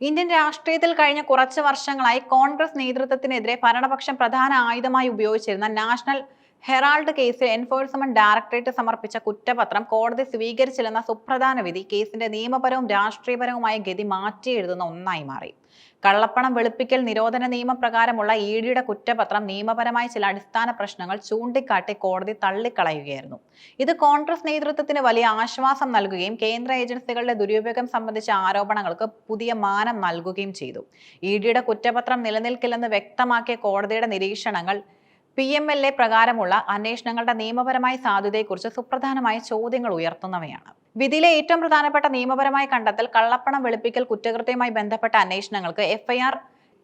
Indian രാഷ്ട്രീയത്തിൽ കഴിഞ്ഞ കുറച്ച് വർഷങ്ങളായി കോൺഗ്രസ് നേതൃത്വത്തിനെതിരെ ഭരണപക്ഷം പ്രധാന ആയുധമായി ഉപയോഗിച്ചിരുന്ന നാഷണൽ ഹെറാൾഡ് കേസിൽ എൻഫോഴ്സ്മെന്റ് ഡയറക്ടറേറ്റ് സമർപ്പിച്ച കുറ്റപത്രം കോടതി സ്വീകരിച്ചില്ലെന്ന സുപ്രധാന വിധി കേസിന്റെ നിയമപരവും രാഷ്ട്രീയപരവുമായ ഗതി മാറ്റിയെഴുതുന്ന ഒന്നായി മാറി. കള്ളപ്പണം വെളുപ്പിക്കൽ നിരോധന നിയമപ്രകാരമുള്ള ഇ ഡിയുടെ കുറ്റപത്രം നിയമപരമായ ചില അടിസ്ഥാന പ്രശ്നങ്ങൾ ചൂണ്ടിക്കാട്ടി കോടതി തള്ളിക്കളയുകയായിരുന്നു. ഇത് കോൺഗ്രസ് നേതൃത്വത്തിന് വലിയ ആശ്വാസം നൽകുകയും കേന്ദ്ര ഏജൻസികളുടെ ദുരുപയോഗം സംബന്ധിച്ച ആരോപണങ്ങൾക്ക് പുതിയ മാനം നൽകുകയും ചെയ്തു. ഇ ഡിയുടെ കുറ്റപത്രം നിലനിൽക്കില്ലെന്ന് വ്യക്തമാക്കിയ കോടതിയുടെ നിരീക്ഷണങ്ങൾ പി എം എൽ എ പ്രകാരമുള്ള അന്വേഷണങ്ങളുടെ നിയമപരമായ സാധ്യതയെക്കുറിച്ച് സുപ്രധാനമായ ചോദ്യങ്ങൾ ഉയർത്തുന്നവയാണ്. വിധിയിലെ ഏറ്റവും പ്രധാനപ്പെട്ട നിയമപരമായ കണ്ടെത്തൽ കള്ളപ്പണം വെളുപ്പിക്കൽ കുറ്റകൃത്യവുമായി ബന്ധപ്പെട്ട അന്വേഷണങ്ങൾക്ക് എഫ്ഐആർ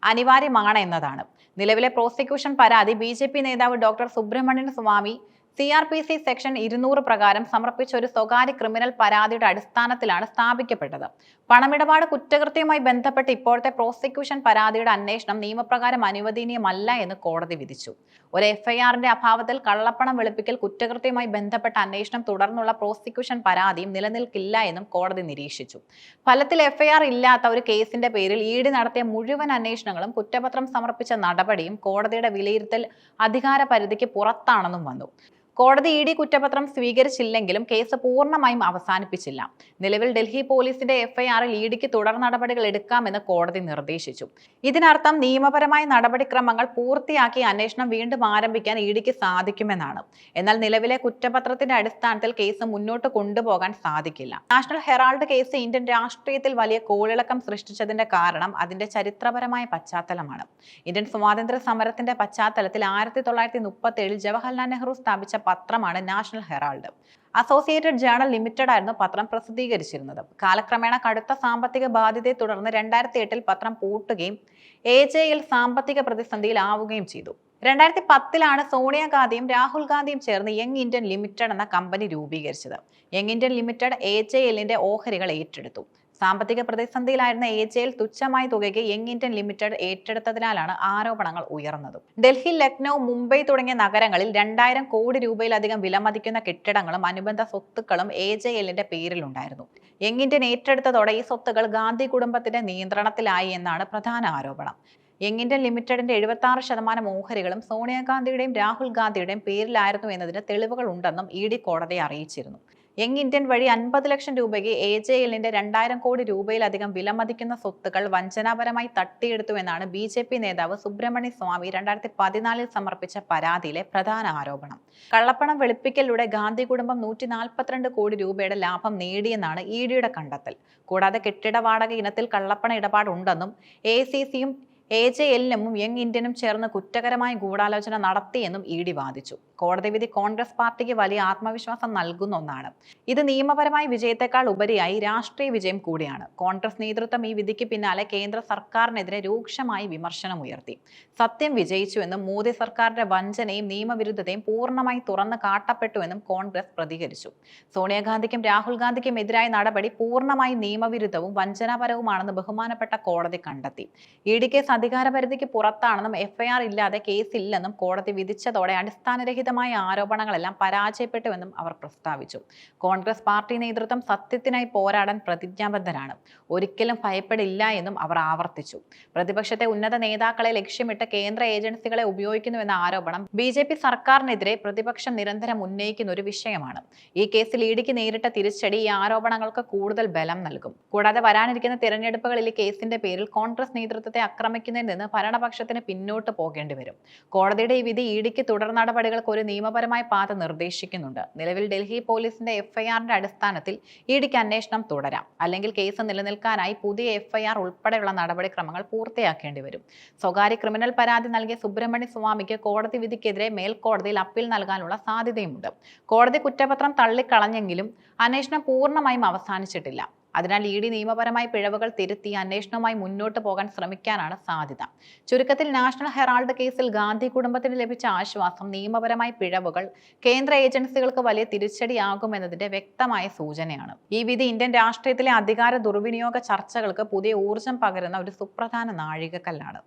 അനിവാര്യമാണ് എന്നതാണ്. നിലവിലെ പ്രോസിക്യൂഷൻ പരാതി ബി നേതാവ് doctor Subramanian Swamy C R P C section ഇരുന്നൂറ് പ്രകാരം സമർപ്പിച്ച ഒരു സ്വകാര്യ ക്രിമിനൽ പരാതിയുടെ അടിസ്ഥാനത്തിലാണ് സ്ഥാപിക്കപ്പെട്ടത്. പണമിടപാട് കുറ്റകൃത്യവുമായി ബന്ധപ്പെട്ട് ഇപ്പോഴത്തെ പ്രോസിക്യൂഷൻ പരാതിയുടെ അന്വേഷണം നിയമപ്രകാരം അനുവദനീയമല്ല എന്ന് കോടതി വിധിച്ചു. ഒരു എഫ്ഐആറിന്റെ അഭാവത്തിൽ കള്ളപ്പണം വെളുപ്പിക്കൽ കുറ്റകൃത്യവുമായി ബന്ധപ്പെട്ട അന്വേഷണം തുടർന്നുള്ള പ്രോസിക്യൂഷൻ പരാതിയും നിലനിൽക്കില്ല എന്നും കോടതി നിരീക്ഷിച്ചു. ഫലത്തിൽ എഫ്ഐആർ ഇല്ലാത്ത ഒരു കേസിന്റെ പേരിൽ ഡി നടത്തിയ മുഴുവൻ അന്വേഷണങ്ങളും കുറ്റപത്രം സമർപ്പിച്ച നടപടിയും കോടതിയുടെ വിലയിരുത്തൽ അധികാര പരിധിക്ക് പുറത്താണെന്നും വന്നു. കോടതി ഇ ഡി കുറ്റപത്രം സ്വീകരിച്ചില്ലെങ്കിലും കേസ് പൂർണമായും അവസാനിപ്പിച്ചില്ല. നിലവിൽ ഡൽഹി പോലീസിന്റെ എഫ്ഐആറിൽ ഇ ഡിക്ക് തുടർ നടപടികൾ എടുക്കാമെന്ന് കോടതി നിർദ്ദേശിച്ചു. ഇതിനർത്ഥം നിയമപരമായ നടപടിക്രമങ്ങൾ പൂർത്തിയാക്കി അന്വേഷണം വീണ്ടും ആരംഭിക്കാൻ ഇ ഡിക്ക് സാധിക്കുമെന്നാണ്. എന്നാൽ നിലവിലെ കുറ്റപത്രത്തിന്റെ അടിസ്ഥാനത്തിൽ കേസ് മുന്നോട്ട് കൊണ്ടുപോകാൻ സാധിക്കില്ല. നാഷണൽ ഹെറാൾഡ് കേസ് ഇന്ത്യൻ രാഷ്ട്രീയത്തിൽ വലിയ കോളിളക്കം സൃഷ്ടിച്ചതിന്റെ കാരണം അതിന്റെ ചരിത്രപരമായ പശ്ചാത്തലമാണ്. ഇന്ത്യൻ സ്വാതന്ത്ര്യ സമരത്തിന്റെ പശ്ചാത്തലത്തിൽ ആയിരത്തി തൊള്ളായിരത്തി മുപ്പത്തി ഏഴിൽ ജവഹർലാൽ നെഹ്റു സ്ഥാപിച്ച പത്രമാണ് National Herald. Associated Journal Limited ആയിരുന്നു പത്രം പ്രസിദ്ധീകരിച്ചിരുന്നത്. കാലക്രമേണ കടുത്ത സാമ്പത്തിക ബാധ്യതയെ തുടർന്ന് രണ്ടായിരത്തി എട്ടിൽ പത്രം പൂട്ടുകയും എ ജെ എൽ സാമ്പത്തിക പ്രതിസന്ധിയിലാവുകയും ചെയ്തു. രണ്ടായിരത്തി പത്തിലാണ് സോണിയാഗാന്ധിയും രാഹുൽ ഗാന്ധിയും ചേർന്ന് യങ് ഇന്ത്യൻ ലിമിറ്റഡ് എന്ന കമ്പനി രൂപീകരിച്ചത്. Young Indian Limited A J എല്ലിന്റെ ഓഹരികൾ ഏറ്റെടുത്തു. സാമ്പത്തിക പ്രതിസന്ധിയിലായിരുന്ന എ ജെ എൽ തുച്ഛമായ തുകയ്ക്ക് യങ് ഇന്ത്യൻ ലിമിറ്റഡ് ഏറ്റെടുത്തതിനാലാണ് ആരോപണങ്ങൾ ഉയർന്നത്. ഡൽഹി ലക്നൗ മുംബൈ തുടങ്ങിയ നഗരങ്ങളിൽ രണ്ടായിരം കോടി രൂപയിലധികം വിലമതിക്കുന്ന കെട്ടിടങ്ങളും അനുബന്ധ സ്വത്തുക്കളും എ ജെ എല്ലിന്റെ പേരിലുണ്ടായിരുന്നു. യങ് ഇന്ത്യൻ ഏറ്റെടുത്തതോടെ ഈ സ്വത്തുക്കൾ ഗാന്ധി കുടുംബത്തിന്റെ നിയന്ത്രണത്തിലായി എന്നാണ് പ്രധാന ആരോപണം. യങ് ഇന്ത്യൻ ലിമിറ്റഡിന്റെ എഴുപത്തി ആറ് ശതമാനം ഓഹരികളും സോണിയാഗാന്ധിയുടെയും രാഹുൽ ഗാന്ധിയുടെയും പേരിലായിരുന്നു എന്നതിന് തെളിവുകൾ ഉണ്ടെന്നും ഇ ഡി കോടതിയെ അറിയിച്ചിരുന്നു. യങ് ഇന്ത്യൻ വഴി അൻപത് ലക്ഷം രൂപയ്ക്ക് എ ജെ എല്ലിന്റെ രണ്ടായിരം കോടി രൂപയിലധികം വിലമതിക്കുന്ന സ്വത്തുക്കൾ വഞ്ചനാപരമായി തട്ടിയെടുത്തു എന്നാണ് ബി ജെ പി നേതാവ് സുബ്രഹ്മണ്യ സ്വാമി രണ്ടായിരത്തി പതിനാലിൽ സമർപ്പിച്ച പരാതിയിലെ പ്രധാന ആരോപണം. കള്ളപ്പണം വെളുപ്പിക്കലിലൂടെ ഗാന്ധി കുടുംബം നൂറ്റി നാൽപ്പത്തിരണ്ട് കോടി രൂപയുടെ ലാഭം നേടിയെന്നാണ് ഇ ഡിയുടെ കണ്ടെത്തൽ. കൂടാതെ കെട്ടിട വാടക ഇനത്തിൽ കള്ളപ്പണ ഇടപാടുണ്ടെന്നും എ സി സിയും എ ജെ എല്ലിനും യങ് ഇന്ത്യനും ചേർന്ന് കുറ്റകരമായ ഗൂഢാലോചന നടത്തിയെന്നും ഇ ഡി വാദിച്ചു. കോടതി വിധി കോൺഗ്രസ് പാർട്ടിക്ക് വലിയ ആത്മവിശ്വാസം നൽകുന്ന ഒന്നാണ്. ഇത് നിയമപരമായ വിജയത്തെക്കാൾ ഉപരിയായി രാഷ്ട്രീയ വിജയം കൂടിയാണ്. കോൺഗ്രസ് നേതൃത്വം ഈ വിധിക്ക് പിന്നാലെ കേന്ദ്ര സർക്കാരിനെതിരെ രൂക്ഷമായി വിമർശനം ഉയർത്തി. സത്യം വിജയിച്ചുവെന്നും മോദി സർക്കാരിന്റെ വഞ്ചനയും നിയമവിരുദ്ധതയും പൂർണമായി തുറന്ന് കാട്ടപ്പെട്ടുവെന്നും കോൺഗ്രസ് പ്രതികരിച്ചു. സോണിയാഗാന്ധിക്കും രാഹുൽ ഗാന്ധിക്കും എതിരായ നടപടി പൂർണമായി നിയമവിരുദ്ധവും വഞ്ചനാപരവുമാണെന്ന് ബഹുമാനപ്പെട്ട കോടതി കണ്ടെത്തി. ഇ അധികാരപരിധിക്ക് പുറത്താണെന്നും എഫ്ഐആർ ഇല്ലാതെ കേസില്ലെന്നും കോടതി വിധിച്ചതോടെ അടിസ്ഥാനരഹിതമായ ആരോപണങ്ങളെല്ലാം പരാജയപ്പെട്ടുവെന്നും അവർ പ്രസ്താവിച്ചു. കോൺഗ്രസ് പാർട്ടി നേതൃത്വം സത്യത്തിനായി പോരാടാൻ പ്രതിജ്ഞാബദ്ധരാണ്. ഒരിക്കലും ഭയപ്പെടില്ല എന്നും അവർ ആവർത്തിച്ചു. പ്രതിപക്ഷത്തെ ഉന്നത നേതാക്കളെ ലക്ഷ്യമിട്ട് കേന്ദ്ര ഏജൻസികളെ ഉപയോഗിക്കുന്നുവെന്ന ആരോപണം ബി ജെ പി സർക്കാരിനെതിരെ പ്രതിപക്ഷം നിരന്തരം ഉന്നയിക്കുന്ന ഒരു വിഷയമാണ്. ഈ കേസിൽ ഇടിക്ക് നേരിട്ട തിരിച്ചടി ഈ ആരോപണങ്ങൾക്ക് കൂടുതൽ ബലം നൽകും. കൂടാതെ വരാനിരിക്കുന്ന തിരഞ്ഞെടുപ്പുകളിൽ കേസിന്റെ പേരിൽ കോൺഗ്രസ് നേതൃത്വത്തെ ആക്രമിക്കുന്നതിൽ നിന്ന് ഭരണപക്ഷത്തിന് പിന്നോട്ട് പോകേണ്ടി വരും. കോടതിയുടെ ഈ വിധി ഇടിക്ക് തുടർ നടപടികൾക്ക് ഒരു നിയമപരമായ പാത നിർദ്ദേശിക്കുന്നുണ്ട്. നിലവിൽ ഡൽഹി പോലീസിന്റെ എഫ്ഐആറിന്റെ അടിസ്ഥാനത്തിൽ ഇടിക്ക് അന്വേഷണം തുടരാം. അല്ലെങ്കിൽ കേസ് നിലനിൽക്കാനായി പുതിയ എഫ്ഐആർ ഉൾപ്പെടെയുള്ള നടപടിക്രമങ്ങൾ പൂർത്തിയാക്കേണ്ടി വരും. സ്വകാര്യ ക്രിമിനൽ പരാതി നൽകിയ സുബ്രഹ്മണ്യ സ്വാമിക്ക് കോടതി വിധിക്കെതിരെ മേൽക്കോടതിയിൽ അപ്പീൽ നൽകാനുള്ള സാധ്യതയുമുണ്ട്. കോടതി കുറ്റപത്രം തള്ളിക്കളഞ്ഞെങ്കിലും അന്വേഷണം പൂർണമായും അവസാനിച്ചിട്ടില്ല. അതിനാൽ ഇ ഡി നിയമപരമായ പിഴവുകൾ തിരുത്തി അന്വേഷണവുമായി മുന്നോട്ട് പോകാൻ ശ്രമിക്കാനാണ് സാധ്യത. ചുരുക്കത്തിൽ നാഷണൽ ഹെറാൾഡ് കേസിൽ ഗാന്ധി കുടുംബത്തിന് ലഭിച്ച ആശ്വാസം നിയമപരമായ പിഴവുകൾ കേന്ദ്ര ഏജൻസികൾക്ക് വലിയ തിരിച്ചടിയാകുമെന്നതിന്റെ വ്യക്തമായ സൂചനയാണ്. ഈ വിധി ഇന്ത്യൻ രാഷ്ട്രീയത്തിലെ അധികാര ദുർവിനിയോഗ ചർച്ചകൾക്ക് പുതിയ ഊർജം പകരുന്ന ഒരു സുപ്രധാന നാഴികക്കല്ലാണ്.